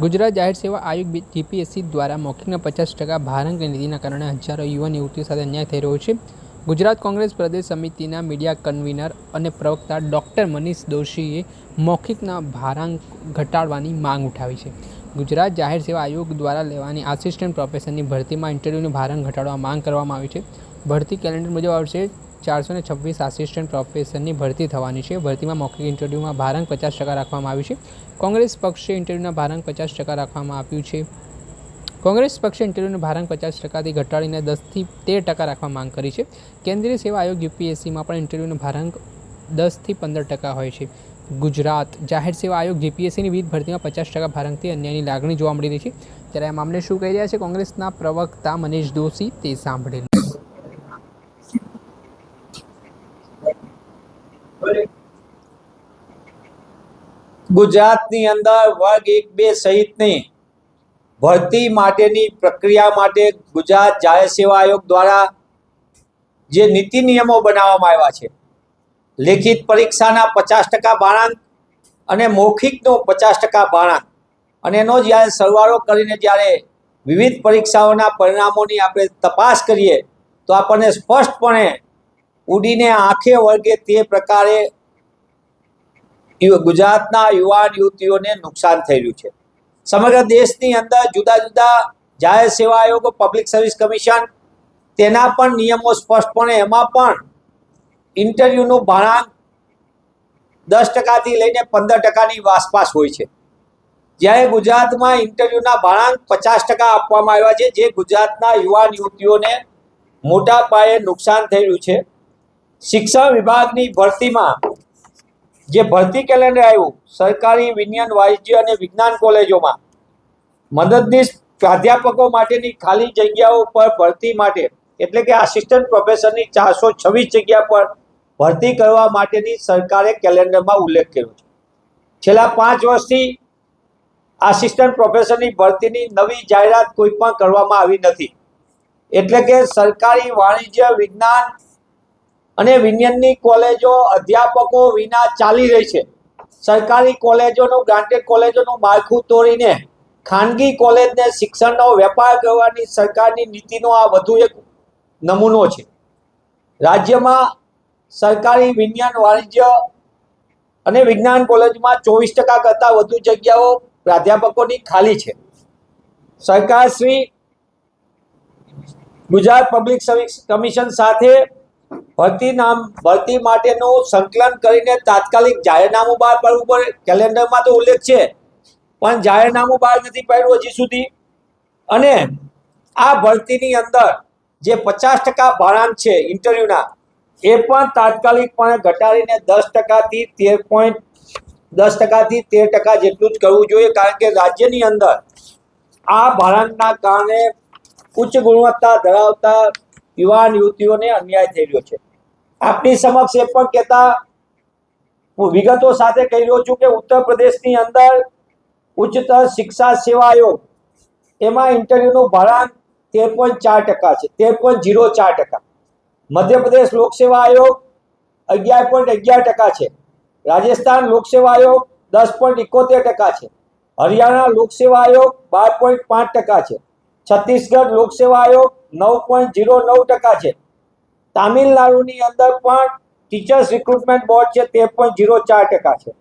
ગુજરાત જાહેર સેવા આયોગ જીપીએસસી દ્વારા મૌખિકના પચાસ ટકા ભારાંક નીતિના કારણે હજારો યુવાન યુવતીઓ સાથે અન્યાય થઈ રહ્યો છે. ગુજરાત કોંગ્રેસ પ્રદેશ સમિતિના મીડિયા કન્વીનર અને પ્રવક્તા ડૉક્ટર મનીષ દોશીએ મૌખિકના ભારાંક ઘટાડવાની માંગ ઉઠાવી છે. ગુજરાત જાહેર સેવા આયોગ દ્વારા લેવાની આસિસ્ટન્ટ પ્રોફેસરની ભરતીમાં ઇન્ટરવ્યૂનું ભારણ ઘટાડવા માંગ કરવામાં આવી છે. ભરતી કેલેન્ડર મુજબ આવશે ચારસો ને છવ્વીસ આસિસ્ટન્ટ પ્રોફેસરની ભરતી થવાની છે. ભરતીમાં મૌખિક ઇન્ટરવ્યૂમાં ભારાંક પચાસ ટકા રાખવામાં આવ્યું છે. કોંગ્રેસ પક્ષે ઇન્ટરવ્યૂના ભારાંક પચાસ ટકા રાખવામાં આવ્યું છે. કોંગ્રેસ પક્ષે ઇન્ટરવ્યૂનું ભારણ પચાસ ટકાથી ઘટાડીને દસથી તેર ટકા રાખવા માંગ કરી છે. કેન્દ્રીય સેવા આયોગ યુપીએસસીમાં પણ ઇન્ટરવ્યૂનું ભારાંક દસથી પંદર ટકા હોય છે. ગુજરાત જાહેર સેવા આયોગ જીપીએસસીની વિવિધ ભરતીમાં પચાસ ટકા ભારાંકથી અન્યાયની લાગણી જોવા મળી રહી છે. ત્યારે આ મામલે શું કહી રહ્યા છે કોંગ્રેસના પ્રવક્તા મનીષ દોશી તે સાંભળેલ ગુજરાતની અંદર વર્ગ એક બે સહિતની ભરતી માટેની પ્રક્રિયા માટે ગુજરાત જાહેર સેવા આયોગ દ્વારા જે નીતિ નિયમો બનાવવામાં આવ્યા છે. લેખિત પરીક્ષાના પચાસ ટકા બાળાંક અને મૌખિકનો પચાસ ટકા બાળાંક. અને એનો જ્યારે સરવાળો કરીને જ્યારે વિવિધ પરીક્ષાઓના પરિણામોની આપણે તપાસ કરીએ તો આપણને સ્પષ્ટપણે ઉડીને આંખે વળગે તે પ્રકારે ગુજરાતના યુવાન યુવતીઓને નુકસાન રહ્યું છે. સમગ્ર દેશની અંદર જુદા જુદા જાહેર સેવા આયોગો પબ્લિક સર્વિસ કમિશન તેના પણ નિયમો સ્પષ્ટપણે એમાં પણ ઇન્ટરવ્યૂનું ભાણાંક દસ ટકાથી લઈને પંદર ટકાની આસપાસ હોય છે. જ્યારે ગુજરાતમાં ઇન્ટરવ્યૂના ભાણાંક પચાસ ટકા આપવામાં આવ્યા છે, જે ગુજરાતના યુવાન યુવતીઓને મોટા પાયે નુકસાન રહ્યું છે. શિક્ષણ વિભાગની ભરતીમાં જે ભરતી કેલેન્ડર આવ્યું, સરકારી વિજ્ઞાન, વાણિજ્ય અને વિજ્ઞાન કોલેજોમાં, મદદનીશ પ્રાધ્યાપકો માટેની ખાલી જગ્યાઓ પર ભરતી માટે, એટલે કે આસિસ્ટન્ટ પ્રોફેસરની ચારસો છવ્વીસ જગ્યા પર ભરતી કરવા માટેની સરકારે કેલેન્ડરમાં ઉલ્લેખ કર્યો છે. છેલ્લા પાંચ વર્ષથી આસિસ્ટન્ટ પ્રોફેસરની ભરતીની નવી જાહેરાત કોઈ પણ કરવામાં આવી નથી. એટલે કે સરકારી વાણિજ્ય, વિજ્ઞાન અને વિજ્ઞાનની કોલેજો અધ્યાપકો વિના ચાલી રહી છે. સરકારી કોલેજોનું ગ્રાન્ટેડ કોલેજોનું માળખું તોડીને ખાનગી કોલેજને શિક્ષણનો વેપાર કરવાની સરકારની નીતિનો આ વધુ એક નમૂનો છે. રાજ્યમાં સરકારી વિજ્ઞાન વાણિજ્ય અને વિજ્ઞાન કોલેજમાં ચોવીસ ટકા કરતાં વધુ જગ્યાઓ પ્રાધ્યાપકોની ખાલી છે. સરકારશ્રી ગુજરાત પબ્લિક સર્વિસ કમિશન સાથે ભરતી નામ, ભરતી માટેનું સંકલન કરીને તાત્કાલિક જાહેરનામું બહાર પાડવું પડે. કેલેન્ડરમાં તો ઉલ્લેખ છે, પણ જાહેરનામું બહાર નથી પાડ્યું હજી સુધી. અને આ ભરતીની અંદર જે પચાસ ટકા ભારાંક છે ઇન્ટરવ્યૂના, એ પણ તાત્કાલિકપણે ઘટાડીને દસ ટકાથી તેર પોઈન્ટ દસ ટકાથી તેર ટકા જેટલું જ કરવું જોઈએ, કારણ કે રાજ્યની અંદર આ ભાડાંકના કારણે ઉચ્ચ ગુણવત્તા ધરાવતા યુવાન યુવતીઓને અન્યાય થઈ રહ્યો છે. આપની સમક્ષ એ પણ કહેતા હું વિગતો સાથે કહી રહ્યો છું કે ઉત્તર પ્રદેશની અંદર ઉચ્ચતર શિક્ષા સેવા આયોગ, એમાં ઇન્ટરવ્યુનું ભાડાંક તેર પોઈન્ટ ચાર ટકા છે તેર પોઈન્ટ ઝીરો ચાર ટકા. મધ્યપ્રદેશ લોકસેવા આયોગ અગિયાર પોઈન્ટ અગિયાર ટકા છે, રાજસ્થાન લોકસેવા આયોગ દસ પોઈન્ટ ઇકોતેર ટકા છે, હરિયાણા લોકસેવા આયોગ બાર પોઈન્ટ પાંચ ટકા છે, છત્તીસગઢ લોકસેવા આયોગ નવ પોઈન્ટ ઝીરો નવ ટકા છે તામિલનાડુની અંદર પણ ટીચર્સ રિક્રુટમેન્ટ બોર્ડ છે તેર પોઈન્ટ ઝીરો ચાર ટકા છે.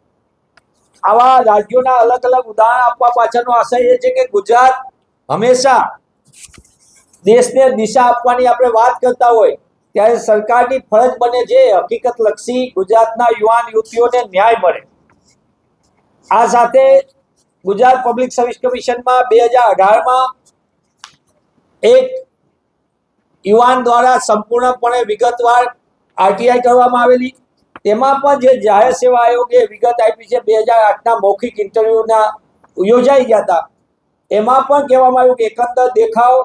આવા રાજ્યોના અલગ અલગ ઉદાહરણ આપવા પાછળનો આશય એ છે કે ગુજરાત હંમેશા દેશને દિશા આપવાની આપણે વાત કરતા હોય ત્યારે સરકારની ફરજ બને છે હકીકત લક્ષી ગુજરાતના યુવાન યુવતીઓને ન્યાય મળે. આ સાથે ગુજરાત પબ્લિક સર્વિસ કમિશનમાં બે હજાર અઢારમાં એક યુવાન દ્વારા સંપૂર્ણપણે વિગતવાર આરટીઆઈ કરવામાં આવેલી. તેમાં પણ જે જાહેર સેવા આયોગે વિગત આપી છે, બે હજાર આઠના મૌખિક ઇન્ટરવ્યૂના યોજાઈ ગયા હતા. એમાં પણ કહેવામાં આવ્યું કે એકંદર દેખાવ,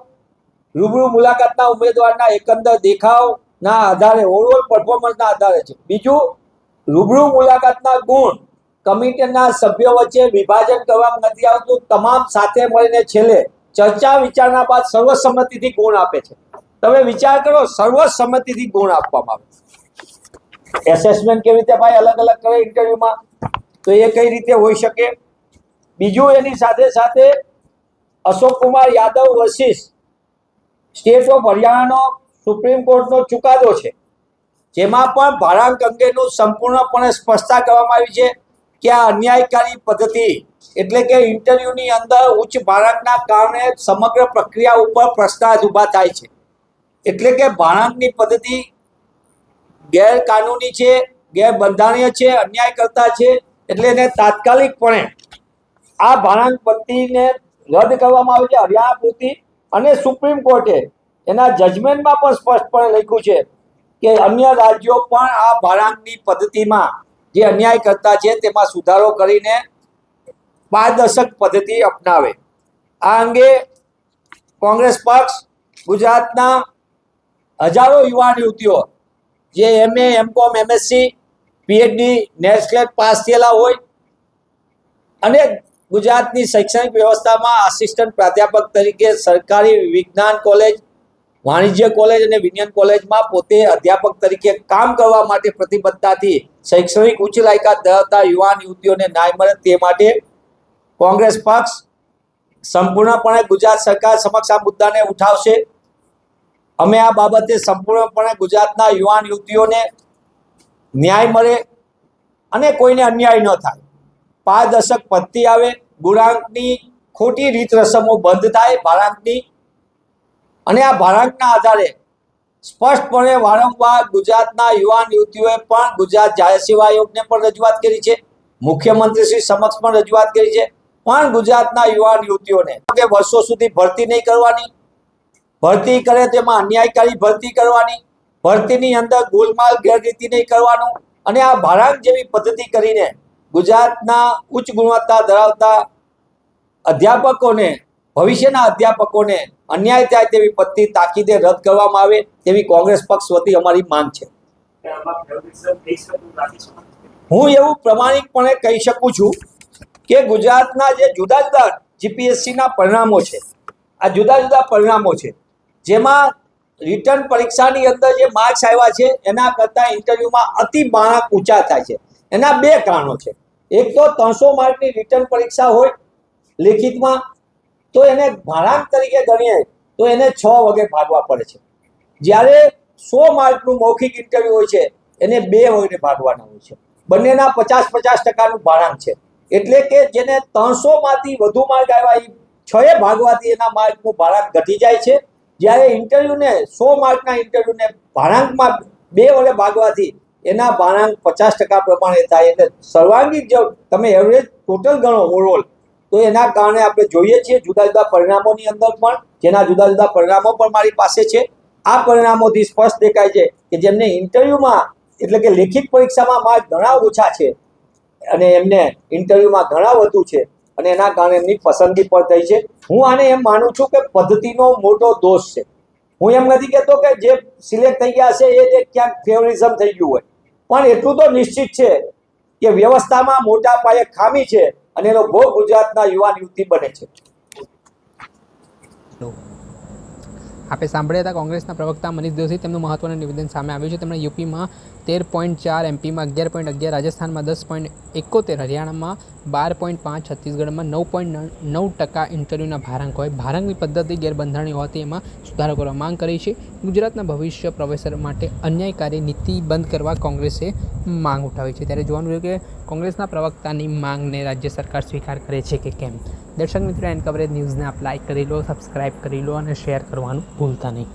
રૂબરૂ મુલાકાતના ઉમેદવારના એકંદર દેખાવના આધારે ઓવરઓલ પરફોર્મન્સના આધારે છે. બીજું, રૂબરૂ મુલાકાતના ગુણ કમિટીના સભ્યો વચ્ચે વિભાજન કરવામાં નથી આવતું. તમામ સાથે મળીને છેલ્લે ચર્ચા વિચારણા બાદ સર્વસંમતિથી ગુણ આપે છે. તમે વિચાર કરો, સર્વસંમતિથી ગુણ આપવામાં આવે એસેસમેન્ટ કેવી રીતે ભાઈ અલગ અલગ કરે ઇન્ટરવ્યુમાં તો એ કઈ રીતે હોઈ શકે? બીજું એની સાથે સાથે Ashok Kumar Yadav versus state of હરિયાણાનો supreme કોર્ટનો ચુકાદો છે. જેમાં પણ ભારાંક અંગેનું સંપૂર્ણપણે સ્પષ્ટતા કરવામાં આવી છે કે આ અન્યાયકારી પદ્ધતિ એટલે કે ઇન્ટરવ્યુની અંદર ઉચ્ચ ભારાંકના કારણે સમગ્ર પ્રક્રિયા ઉપર પ્રશ્નાર્થ ઊભા થાય છે. એટલે કે ભાણાંકની પદ્ધતિ ગેરકાનૂની છે, ગેરબંધારણીય છે, અન્યાય કરતા છે, એટલે એને તાત્કાલિકપણે આ ભાણાંક પદ્ધતિને રદ કરવામાં આવી છે હરિયાણા પૂરતી અને સુપ્રીમ કોર્ટે એના જજમેન્ટમાં પણ સ્પષ્ટપણે લખ્યું છે કે અન્ય રાજ્યો પણ આ ભાણાંકની પદ્ધતિમાં જે અન્યાય કરતા છે, તેમાં સુધારો કરીને પારદર્શક પદ્ધતિ અપનાવે. આ અંગે કોંગ્રેસ પક્ષ, ગુજરાતના હજારો યુવાન યુવતીઓ જે MA MCom MSc PhD SLET pass થયેલા હોય અને ગુજરાતની શૈક્ષણિક વ્યવસ્થામાં આસિસ્ટન્ટ પ્રાધ્યાપક તરીકે સરકારી વિજ્ઞાન કોલેજ, વાણિજ્ય કોલેજ અને વિજ્ઞાન કોલેજમાં પોતે અધ્યાપક તરીકે કામ કરવા માટે પ્રતિબદ્ધતાથી શૈક્ષણિક ઉચ્ચ લાયકાત ધરાવતા યુવાન યુવતીઓને ન્યાય મળે તે માટે કોંગ્રેસ પક્ષ સંપૂર્ણપણે ગુજરાત સરકાર સમક્ષ આ મુદ્દાને ઉઠાવશે. અમે આ બાબતે સંપૂર્ણપણે ગુજરાતના યુવાન યુવતીઓને ન્યાય મળે અને કોઈને અન્યાય ન થાય. પારદર્શક પત્તી આવે, ગુણાંકની ખોટી રીત રસમો બંધ થાય, ભારાંકની અને આ ભારાંકના આધારે સ્પષ્ટપણે વારંવાર ગુજરાતના યુવાન યુવતીઓએ પણ ગુજરાત જાહેર સેવા આયોગને પણ રજૂઆત કરી છે. મુખ્યમંત્રી શ્રી સમક્ષ પણ રજૂઆત કરી છે. પણ ગુજરાતના યુવાન યુવતીઓને વર્ષો સુધી ભરતી નહીં કરવાની ભરતી કરે તેમાં અન્યાયકારી ભરતી કરવાની, ભરતીની અંદર ગોલમાલ ગેરરીતિ નહીં કરવાનું અને આ ભાડાંક જેવી પદ્ધતિ કરીને ગુજરાતના ઉચ્ચ ગુણવત્તા ધરાવતા અધ્યાપકોને, ભવિષ્યના અધ્યાપકોને અન્યાય થાય તેવી પદ્ધતિ તાકીદે રદ કરવામાં આવે તેવી કોંગ્રેસ પક્ષ વતી અમારી માંગ છે. હું એવું પ્રમાણિકપણે કહી શકું છું કે ગુજરાતના જે જુદા જુદા જીપીએસસીના પરિણામો છે, આ જુદા જુદા પરિણામો છે જેમાં રિટર્ન પરીક્ષાની અંદર જે માર્ક્સ આવ્યા છે, એના કરતાં ઇન્ટરવ્યૂમાં અતિ માણક ઊંચા થાય છે. એના બે કારણો છે. એક તો ત્રણસો માર્કની રિટર્ન પરીક્ષા હોય લેખિતમાં, તો એને ભાડાંક તરીકે ગણીએ, તો એને છ વગે ભાગવા પડે છે. જ્યારે સો માર્કનું મૌખિક ઇન્ટરવ્યૂ હોય છે, એને બે વગે ભાગવાના હોય છે. બંનેના પચાસ પચાસ ટકાનું ભાડાંક છે. એટલે કે જેને ત્રણસોમાંથી વધુ માર્ક આવ્યા, એ છએ ભાગવાથી એના માર્કનું ભાડાંક ઘટી જાય છે. જ્યારે ઇન્ટરવ્યૂને સો માર્કના ઇન્ટરવ્યૂને ભાણાંકમાં બે વડે ભાગવાથી એના ભાણાંક પચાસ ટકા પ્રમાણે થાય એટલે સર્વાંગી જો તમે એવરેજ ટોટલ ગણો ઓવરઓલ તો એના કારણે આપણે જોઈએ છીએ જુદા જુદા પરિણામોની અંદર પણ, જેના જુદા જુદા પરિણામો પણ મારી પાસે છે. આ પરિણામોથી સ્પષ્ટ દેખાય છે કે જેમને ઇન્ટરવ્યૂમાં એટલે કે લેખિત પરીક્ષામાં માર્ક ઘણા ઓછા છે અને એમને ઇન્ટરવ્યૂમાં ઘણા વધુ છે. અને એના કારણે એમની પસંદગી પણ થઈ છે. હું આને એમ માનું છું કે પદ્ધતિનો મોટો દોષ છે. હું એમ નથી કહેતો કે જે સિલેક્ટ થઈ ગયા છે એ જે ક્યાંક ફેવરિઝમ થઈ ગયું હોય. પણ એટલું તો નિશ્ચિત છે કે વ્યવસ્થામાં મોટા પાયે ખામી છે અને એનો ભોગ ગુજરાતના યુવાન યુવતી બને છે. આપે સાંભળ્યા હતા કોંગ્રેસના પ્રવક્તા મનીષ દોશી, તેમનું મહત્વનું નિવેદન સામે આવ્યું છે. તેમણે યુપીમાં તેર પોઈન્ટ ચાર, એમપીમાં અગિયાર પોઈન્ટ અગિયાર, રાજસ્થાનમાં દસ પોઈન્ટ એકોતેર, હરિયાણામાં બાર પોઈન્ટ પાંચ, છત્તીસગઢમાં નવ પોઈન્ટ નવ ટકા ઇન્ટરવ્યૂના ભારાંક હોય. ભારાંકની પદ્ધતિ ગેરબંધારણી હોવાથી એમાં સુધારો કરવા માંગ કરી છે. ગુજરાતના ભવિષ્ય પ્રવેશર માટે અન્યાયકારી નીતિ બંધ કરવા કોંગ્રેસે માંગ ઉઠાવી છે. ત્યારે જોવાનું રહ્યું કે કોંગ્રેસના પ્રવક્તાની માંગને રાજ્ય સરકાર સ્વીકાર કરે છે કે કેમ? દર્શક મિત્રો, એન કવરેજ ન્યૂઝને આપ લાઇક કરી લો સબસ્ક્રાઇબ કરી લો અને શેર કરવાનું ભૂલતા નહીં.